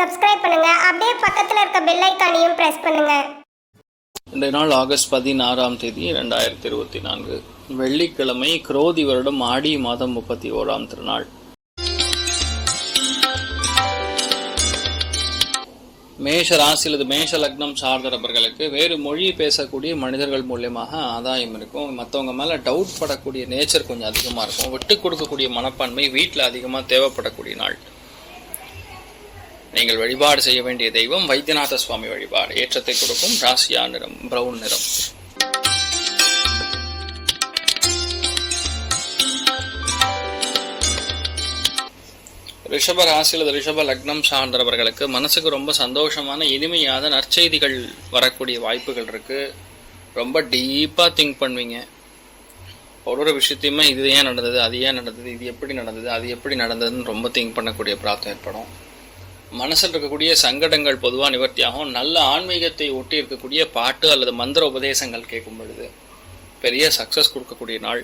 Subscribe பண்ணுங்க. அப்படியே பக்கத்துல இருக்க பெல் ஐக்கானையும் பிரஸ் பண்ணுங்க. இன்றைய நாள் ஆகஸ்ட் பதினாறாம் தேதி ரெண்டாயிரத்தி இருபத்தி நான்கு வெள்ளிக்கிழமை குரோதி வருடம் ஆடி மாதம் முப்பத்தி ஓராம் திருநாள். மேஷ ராசி அல்லது மேஷ லக்னம் சார்ந்த நபர்களுக்கு வேறு மொழி பேசக்கூடிய மனிதர்கள் மூலியமாக ஆதாயம் இருக்கும். மற்றவங்க மேலே டவுட் படக்கூடிய நேச்சர் கொஞ்சம் அதிகமாக இருக்கும். விட்டு கொடுக்கக்கூடிய மனப்பான்மை வீட்டில் அதிகமாக தேவைப்படக்கூடிய நாள். நீங்கள் வழிபாடு செய்ய வேண்டிய தெய்வம் வைத்தியநாத சுவாமி வழிபாடு. ஏற்றத்தை கொடுக்கும் ராசியா நிறம் பிரவுன் நிறம். ரிஷப ராசியில் ரிஷப லக்னம் சார்ந்தவர்களுக்கு மனசுக்கு ரொம்ப சந்தோஷமான இனிமையான நற்செய்திகள் வரக்கூடிய வாய்ப்புகள் இருக்கு. ரொம்ப டீப்பாக திங்க் பண்ணுவீங்க. ஒரு ஒரு விஷயத்தையுமே இது ஏன் நடந்தது அது ஏன் நடந்தது இது எப்படி நடந்தது அது எப்படி நடந்ததுன்னு ரொம்ப திங்க் பண்ணக்கூடிய பிரார்த்தம் ஏற்படும். மனசில் இருக்கக்கூடிய சங்கடங்கள் பொதுவாக நிவர்த்தியாகும். நல்ல ஆன்மீகத்தை ஒட்டி இருக்கக்கூடிய பாட்டு அல்லது மந்திர உபதேசங்கள் கேட்கும் பொழுது பெரிய சக்ஸஸ் கொடுக்கக்கூடிய நாள்.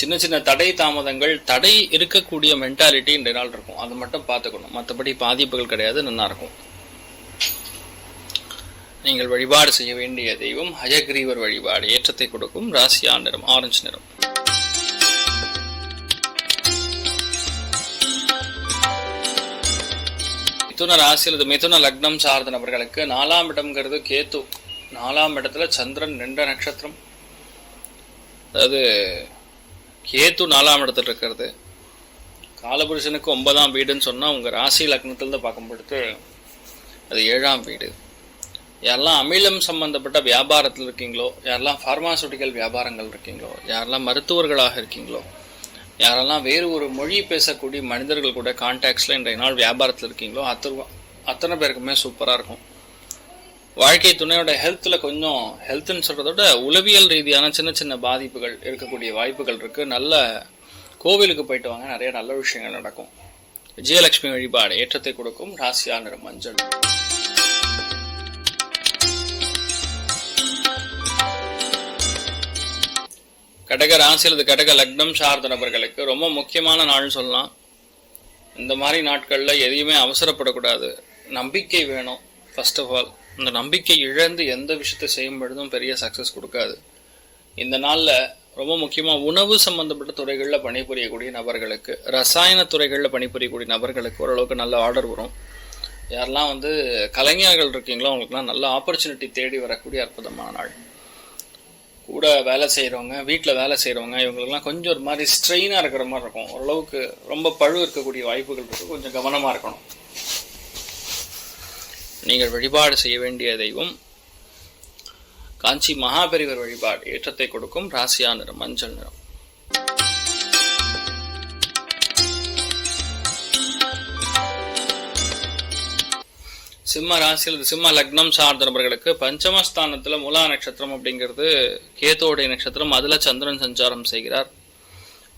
சின்ன சின்ன தடை தாமதங்கள் தடை இருக்கக்கூடிய மென்டாலிட்டி இந்த நாள் இருக்கும். அது மட்டும் பார்த்துக்கணும். மற்றபடி பாதிப்புகள் கிடையாது நல்லாயிருக்கும் நீங்கள் வழிபாடு செய்ய வேண்டிய தெய்வம் ஹயக்ரீவர் வழிபாடு ஏற்றத்தை கொடுக்கும் ராசியா நிறம் ஆரஞ்சு நிறம். மிதுன ராசி அல்லது மிதுன லக்னம் சார்ந்த நபர்களுக்கு நாலாம் இடம்ங்கிறது கேத்து நாலாம் இடத்துல சந்திரன் நின்ற நட்சத்திரம். அதாவது கேத்து நாலாம் இடத்துல இருக்கிறது. காலபுருஷனுக்கு ஒன்பதாம் வீடுன்னு சொன்னால் உங்கள் ராசி லக்னத்திலிருந்து பார்க்கும்பொழுது அது ஏழாம் வீடு. யாரெல்லாம் அமிலம் சம்பந்தப்பட்ட வியாபாரத்தில் இருக்கீங்களோ யாரெல்லாம் ஃபார்மாசூட்டிக்கல் வியாபாரங்கள் இருக்கீங்களோ யாரெல்லாம் மருத்துவர்களாக இருக்கீங்களோ யாரெல்லாம் வேறு ஒரு மொழி பேசக்கூடிய மனிதர்கள் கூட கான்டாக்ட்ஸில் இன்றைய நாள் வியாபாரத்தில் இருக்கீங்களோ அத்தனை அத்தனை பேருக்குமே சூப்பராக இருக்கும். வாழ்க்கை துணையோட ஹெல்த்தில் கொஞ்சம் ஹெல்த்துன்னு சொல்கிறத விட உளவியல் ரீதியான சின்ன சின்ன பாதிப்புகள் இருக்கக்கூடிய வாய்ப்புகள் இருக்குது நல்ல கோவிலுக்கு போயிட்டு வாங்க. நிறைய நல்ல விஷயங்கள் நடக்கும். விஜயலட்சுமி வழிபாடு ஏற்றத்தை கொடுக்கும். ராசியா நிறம் மஞ்சள். கடக ராசி அல்லது கடக லக்னம் சார்ந்த நபர்களுக்கு ரொம்ப முக்கியமான நாள்னு சொல்லலாம். இந்த மாதிரி நாட்களில் எதையுமே அவசரப்படக்கூடாது. நம்பிக்கை வேணும் ஃபர்ஸ்ட் ஆஃப் ஆல் இந்த நம்பிக்கை இழந்து எந்த விஷயத்தை செய்யும் பொழுதும் பெரிய சக்ஸஸ் கொடுக்காது. இந்த நாளில் ரொம்ப முக்கியமாக உணவு சம்பந்தப்பட்ட துறைகளில் பணிபுரியக்கூடிய நபர்களுக்கு ரசாயன துறைகளில் பணிபுரியக்கூடிய நபர்களுக்கு ஓரளவுக்கு நல்ல ஆர்டர் வரும். யாரெல்லாம் வந்து கலைஞர்கள் இருக்கீங்களோ அவங்களுக்குலாம் நல்ல ஆப்பர்ச்சுனிட்டி தேடி வரக்கூடிய அற்புதமான நாள். கூட வேலை செய்கிறவங்க வீட்டில் வேலை செய்கிறவங்க இவங்களுக்குலாம் கொஞ்சம் ஒரு மாதிரி ஸ்ட்ரெயினாக இருக்கிற மாதிரி இருக்கும். ஓரளவுக்கு ரொம்ப பழு இருக்கக்கூடிய வாய்ப்புகள் இருக்குது கொஞ்சம் கவனமாக இருக்கணும். நீங்கள் வழிபாடு செய்ய வேண்டிய தெய்வம் காஞ்சி மகாபெரிவர் வழிபாடு ஏற்றத்தை கொடுக்கும். ராசியா நிறம் மஞ்சள் நிறம். சிம்ம ராசி அல்லது சிம்ம லக்னம் சார்ந்த நபர்களுக்கு பஞ்சமஸ்தானத்தில் முலா நட்சத்திரம் அப்படிங்கிறது கேத்தோடைய நட்சத்திரம் அதில் சந்திரன் சஞ்சாரம் செய்கிறார்.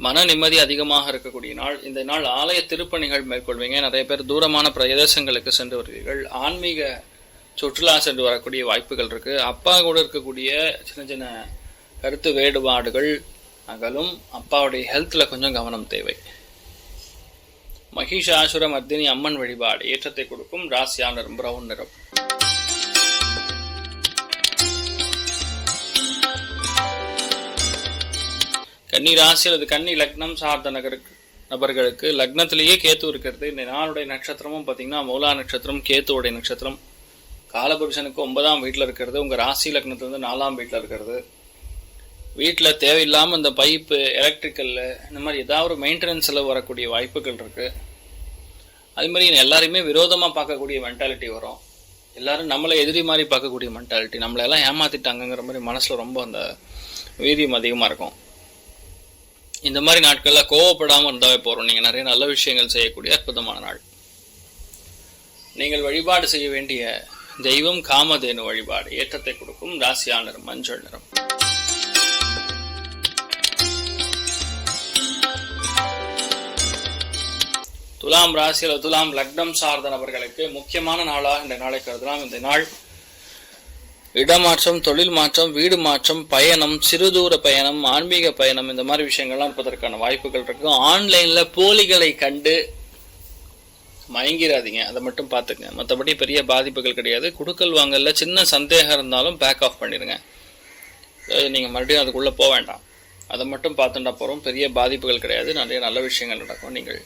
மன நிம்மதி அதிகமாக இருக்கக்கூடிய நாள். இந்த நாள் ஆலய திருப்பணிகள் மேற்கொள்வீங்க. நிறைய பேர் தூரமான பிரதேசங்களுக்கு சென்று வருவீர்கள். ஆன்மீக சுற்றுலா சென்று வரக்கூடிய வாய்ப்புகள் இருக்குது அப்பா கூட இருக்கக்கூடிய சின்ன சின்ன கருத்து வேறுபாடுகள் அகலும். அப்பாவுடைய ஹெல்த்தில் கொஞ்சம் கவனம் தேவை. மகிஷாசுர மர்தினி அம்மன் வழிபாடு. ஏற்றத்தை கொடுக்கும் ராசியான பிரவுன் நிறம். கன்னி ராசி அல்லது கன்னி லக்னம் சார்ந்த நகருக்கு நபர்களுக்கு லக்னத்திலேயே கேத்து இருக்கிறது. இந்த நாளுடைய நட்சத்திரமும் பார்த்தீங்கன்னா மூலா நட்சத்திரம் கேத்துவுடைய நட்சத்திரம். காலபுருஷனுக்கு ஒன்பதாம் வீட்டில் இருக்கிறது. உங்கள் ராசி லக்னத்துலேருந்து நாலாம் வீட்டில் இருக்கிறது. வீட்டில் தேவையில்லாமல் இந்த பைப்பு எலக்ட்ரிக்கல்ல இந்த மாதிரி ஏதாவது ஒரு மெயின்டெனன்ஸில் வரக்கூடிய வாய்ப்புகள் இருக்குது அது மாதிரி எல்லாரையுமே விரோதமாக பார்க்கக்கூடிய மென்டாலிட்டி வரும். எல்லாரும் நம்மளை எதிரி மாதிரி பார்க்கக்கூடிய மென்டாலிட்டி நம்மளை எல்லாம் ஏமாத்திட்டாங்கங்கிற மாதிரி மனசில் ரொம்ப அந்த வீரியம் அதிகமாக இருக்கும். இந்த மாதிரி நாட்களில் கோவப்படாமல் இருந்தாவே போகிறோம் நீங்கள் நிறைய நல்ல விஷயங்கள் செய்யக்கூடிய அற்புதமான நாள். நீங்கள் வழிபாடு செய்ய வேண்டிய தெய்வம் காமதேனு வழிபாடு. ஏற்றத்தை கொடுக்கும் ராசியா நிறம் மஞ்சள் நிறம். துலாம் ராசியில் துலாம் லக்னம் சார்ந்த நபர்களுக்கு முக்கியமான நாளாக இந்த நாளை கருதலாம். இந்த நாள் இடமாற்றம் தொழில் மாற்றம் வீடு மாற்றம் பயணம் சிறுதூர பயணம் ஆன்மீக பயணம் இந்த மாதிரி விஷயங்கள்லாம் இருப்பதற்கான வாய்ப்புகள் இருக்கு. ஆன்லைன்ல போலிகளை கண்டு மயங்கிராதீங்க. அதை மட்டும் பார்த்துக்கங்க. மற்றபடி பெரிய பாதிப்புகள் கிடையாது. குடுக்கல் வாங்கல சின்ன சந்தேகம் இருந்தாலும் பேக் ஆஃப் பண்ணிடுங்க. அதாவது நீங்கள் மறுபடியும் அதுக்குள்ளே போக வேண்டாம். அதை மட்டும் பார்த்துட்டா போகிறோம் பெரிய பாதிப்புகள் கிடையாது. நிறைய நல்ல விஷயங்கள் நடக்கும். நீங்கள்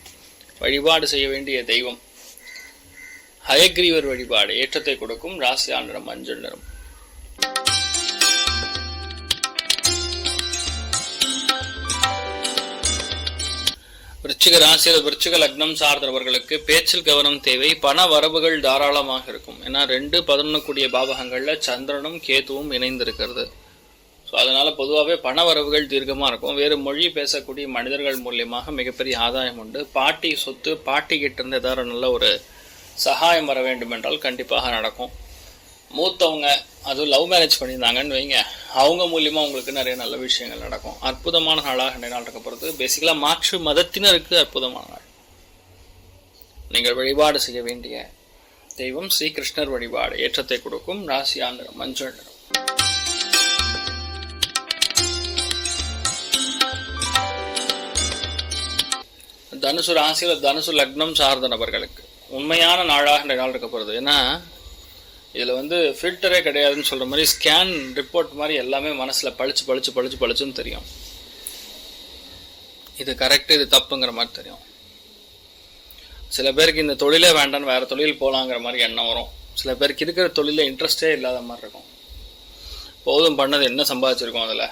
வழிபாடு செய்ய வேண்டிய தெய்வம். ஹயக்ரீவர் வழிபாடு ஏற்றத்தை கொடுக்கும் ராசியா நிறம் மஞ்சள் நிறம் விருச்சிக ராசியில் விருச்சிக லக்னம் சார்ந்தவர்களுக்கு பேச்சில் கவனம் தேவை பண வரவுகள் தாராளமாக இருக்கும். ஏன்னா ரெண்டு பதினொன்று கூடிய பாவகங்களில் சந்திரனும் கேதுவும் இணைந்திருக்கிறது. ஸோ அதனால் பொதுவாகவே பண வரவுகள் தீர்க்கமாக இருக்கும். வேறு மொழி பேசக்கூடிய மனிதர்கள் மூலியமாக மிகப்பெரிய ஆதாயம் உண்டு. பாட்டி சொத்து பாட்டி இருந்து ஏதாவது நல்ல ஒரு சகாயம் வர வேண்டும் என்றால் கண்டிப்பாக நடக்கும். மூத்தவங்க அதுவும் லவ் மேரேஜ் பண்ணியிருந்தாங்கன்னு வைங்க. அவங்க மூலியமாக உங்களுக்கு நிறைய நல்ல விஷயங்கள் நடக்கும். அற்புதமான நாளாக இந்த நாள் இருக்க போகிறது பேசிக்கலாக மாற்று மதத்தினருக்கு அற்புதமான நாள். நீங்கள் வழிபாடு செய்ய வேண்டிய தெய்வம் ஸ்ரீகிருஷ்ணர் வழிபாடு. ஏற்றத்தை கொடுக்கும் ராசி ஆந்திரம் மஞ்சள் நிறம். தனுசு ராசியில் தனுசு லக்னம் சார்ந்த நபர்களுக்கு உண்மையான நாளாக இந்த நாள் இருக்க போகிறது ஏன்னா இதில் வந்து ஃபில்டரே கிடையாதுன்னு சொல்கிற மாதிரி ஸ்கேன் ரிப்போர்ட் மாதிரி எல்லாமே மனசில் பழிச்சு பழிச்சு பழிச்சு பழிச்சுன்னு தெரியும். இது கரெக்டு இது தப்புங்கிற மாதிரி தெரியும். சில பேருக்கு இந்த தொழிலே வேண்டாம்னு வேறு தொழில் போகலாங்கிற மாதிரி எண்ணம் வரும். சில பேருக்கு இருக்கிற தொழிலில் இன்ட்ரெஸ்டே இல்லாத மாதிரி இருக்கும். போதும் பண்ணது என்ன சம்பாதிச்சிருக்கோம் அதில்?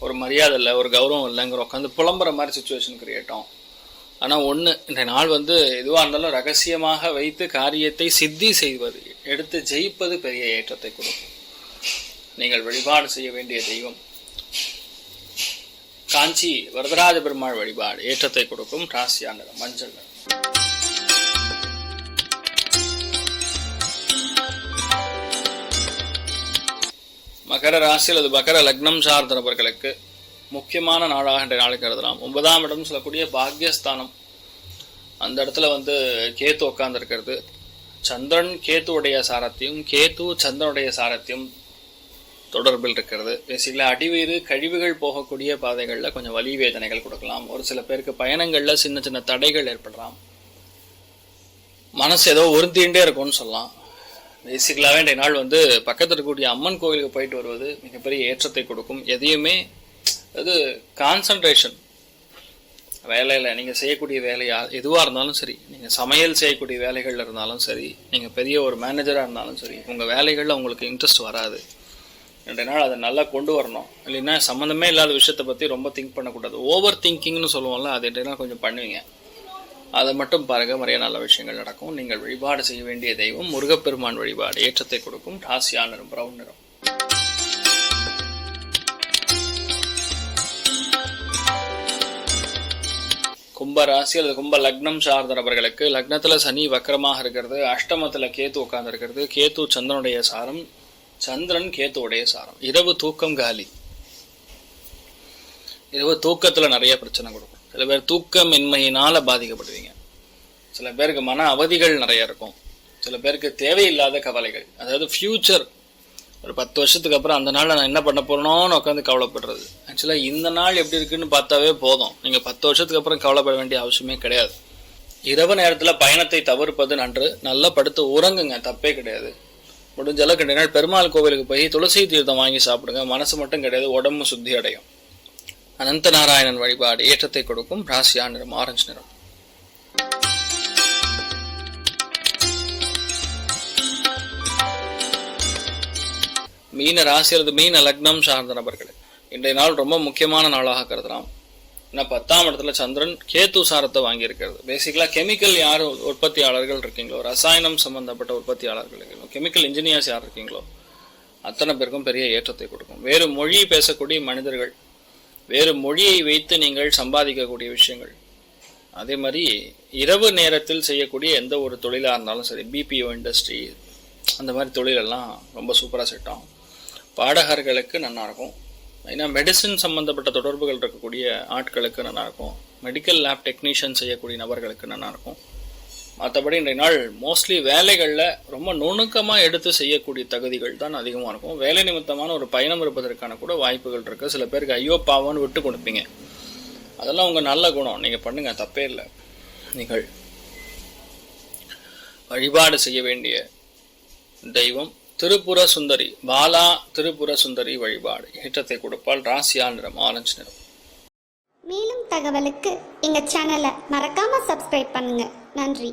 ஒரு மரியாதை இல்லை ஒரு கௌரவம் இல்லைங்கிற உட்காந்து புலம்புற மாதிரி சுச்சுவேஷன் கிரியேட் ஆகும். ஆனால் ஒன்று இந்த நாள் வந்து எதுவாக இருந்தாலும் ரகசியமாக வைத்து காரியத்தை சித்தி செய்வது எடுத்து ஜெயிப்பது பெரிய ஏற்றத்தை கொடுக்கும். நீங்கள் வழிபாடு செய்ய வேண்டிய தெய்வம். காஞ்சி வரதராஜ பெருமாள் வழிபாடு ஏற்றத்தை கொடுக்கும் ராசியான மஞ்சள் மகர ராசியில் அல்லது மகர லக்னம் சார்ந்த நபர்களுக்கு முக்கியமான நாளாக இன்றைய நாளை கருதலாம். ஒன்பதாம் இடம் சொல்லக்கூடிய பாக்யஸ்தானம். அந்த இடத்துல வந்து கேத்து உட்கார்ந்துருக்கிறது. சந்திரன் கேத்துவுடைய சாரத்தையும் கேத்து சந்திரனுடைய சாரத்தையும் தொடர்பில் இருக்கிறது. பேசிக்கலாக அடிவயிறு கழிவுகள் போகக்கூடிய பாதைகளில் கொஞ்சம் வலி வேதனைகள் கொடுக்கலாம். ஒரு சில பேருக்கு பயணங்களில் சின்ன சின்ன தடைகள் ஏற்படலாம். மனசு ஏதோ உறுத்திண்டே இருக்கும்னு சொல்லலாம். பேசிக்கலாகவே இன்றைய நாள் வந்து பக்கத்தில் இருக்கக்கூடிய அம்மன் கோவிலுக்கு போயிட்டு வருவது மிகப்பெரிய ஏற்றத்தை கொடுக்கும். எதையுமே அது கான்சன்ட்ரேஷன் வேலையில் நீங்கள் செய்யக்கூடிய வேலையா எதுவாக இருந்தாலும் சரி நீங்கள் சமையல் செய்யக்கூடிய வேலைகள் இருந்தாலும் சரி நீங்கள் பெரிய ஒரு மேனேஜராக இருந்தாலும் சரி உங்கள் வேலைகளில் உங்களுக்கு இன்ட்ரெஸ்ட் வராது. ரெண்டு நாள் அதை நல்லா கொண்டு வரணும். இல்லைன்னா சம்மந்தமே இல்லாத விஷயத்தை பற்றி ரொம்ப திங்க் பண்ணக்கூடாது. ஓவர் திங்கிங்னு சொல்லுவோம்ல அது என்ன நாள் கொஞ்சம் பண்ணுவீங்க. அதை மட்டும் பாருங்கள் நிறைய நல்ல விஷயங்கள் நடக்கும். நீங்கள் வழிபாடு செய்ய வேண்டிய தெய்வம் முருகப்பெருமான் வழிபாடு. ஏற்றத்தை கொடுக்கும். ராசியா நிறம் பிரவுன் நிறம். கும்ப ராசி அல்லது கும்ப லக்னம் சார்ந்த நபர்களுக்கு லக்னத்துல சனி வக்கரமாக இருக்கிறது அஷ்டமத்துல கேத்து உட்கார்ந்து இருக்கிறது கேத்து சந்திரனுடைய சாரம் சந்திரன் கேத்துவுடைய சாரம். இரவு தூக்கம் காலி. இரவு தூக்கத்துல நிறைய பிரச்சனை கொடுக்கும். சில பேர் தூக்கமின்மையினால பாதிக்கப்படுவீங்க. சில பேருக்கு மன அவதிகள் நிறைய இருக்கும். சில பேருக்கு தேவையில்லாத கவலைகள். அதாவது ஃபியூச்சர் ஒரு பத்து வருஷத்துக்கு அப்புறம் அந்த நாளில் நான் என்ன பண்ண போறேனோன்னு உட்காந்து கவலைப்படுறது. ஆக்சுவலாக இந்த நாள் எப்படி இருக்குன்னு பார்த்தாவே போதும். நீங்கள் பத்து வருஷத்துக்கு அப்புறம் கவலைப்பட வேண்டிய அவசியமே கிடையாது. இரவு நேரத்தில் பயணத்தை தவிர்ப்பது நன்று. நல்லா படுத்து உறங்குங்க. தப்பே கிடையாது. முடிஞ்ச அளவுக்கு ரெண்டு நாள் பெருமாள் கோவிலுக்கு போய் துளசி தீர்த்தம் வாங்கி சாப்பிடுங்க. மனசு மட்டும் கிடையாது உடம்பு சுத்தி அடையும். அனந்த நாராயணன் வழிபாடு ஏற்றத்தை கொடுக்கும். ராசியா நிறம் ஆரஞ்சு நிறம். மீன ராசி அல்லது மீன லக்னம் சார்ந்த நபர்கள். இன்றைய நாள் ரொம்ப முக்கியமான நாளாக கருதலாம் ஏன்னா பத்தாம் இடத்துல சந்திரன் கேத்து சாரத்தை வாங்கியிருக்கிறது. பேசிக்கலாக கெமிக்கல் யார் உற்பத்தியாளர்கள் இருக்கீங்களோ ரசாயனம் சம்பந்தப்பட்ட உற்பத்தியாளர்கள் இருக்கீங்களோ கெமிக்கல் இன்ஜினியர்ஸ் யார் இருக்கீங்களோ அத்தனை பேருக்கும் பெரிய ஏற்றத்தை கொடுக்கும். வேறு மொழி பேசக்கூடிய மனிதர்கள் வேறு மொழியை வைத்து நீங்கள் சம்பாதிக்கக்கூடிய விஷயங்கள். அதே மாதிரி இரவு நேரத்தில் செய்யக்கூடிய எந்த ஒரு தொழிலாக இருந்தாலும் சரி பிபிஓ இண்டஸ்ட்ரி அந்த மாதிரி தொழிலெல்லாம் ரொம்ப சூப்பராக செட் ஆகும். பாடகர்களுக்கு நல்லாயிருக்கும். ஏன்னா மெடிசின் சம்மந்தப்பட்ட தொடர்புகள் இருக்கக்கூடிய ஆட்களுக்கு நல்லா இருக்கும் மெடிக்கல் லேப் டெக்னீஷியன் செய்யக்கூடிய நபர்களுக்கு நல்லாயிருக்கும். மற்றபடி இன்றைய நாள் மோஸ்ட்லி வேலைகளில் ரொம்ப நுணுக்கமாக எடுத்து செய்யக்கூடிய தகுதிகள் தான் அதிகமாக இருக்கும். வேலை நிமித்தமான ஒரு பயணம் இருப்பதற்கான கூட வாய்ப்புகள் இருக்குது சில பேருக்கு ஐயோ பாவம்னு விட்டு கொடுப்பீங்க. அதெல்லாம் உங்கள் நல்ல குணம். நீங்கள் பண்ணுங்கள் தப்பே இல்லை. நீங்கள் வழிபாடு செய்ய வேண்டிய தெய்வம் திருப்புர சுந்தரி பாலா திருப்புர சுந்தரி வழிபாடு. ஏற்றத்தை கொடுப்பால் ராசியா நிறம் ஆரஞ்சு நிறம். மேலும் தகவலுக்கு எங்கள் சேனலை மறக்காமல் சப்ஸ்கிரைப் பண்ணுங்கள் நன்றி.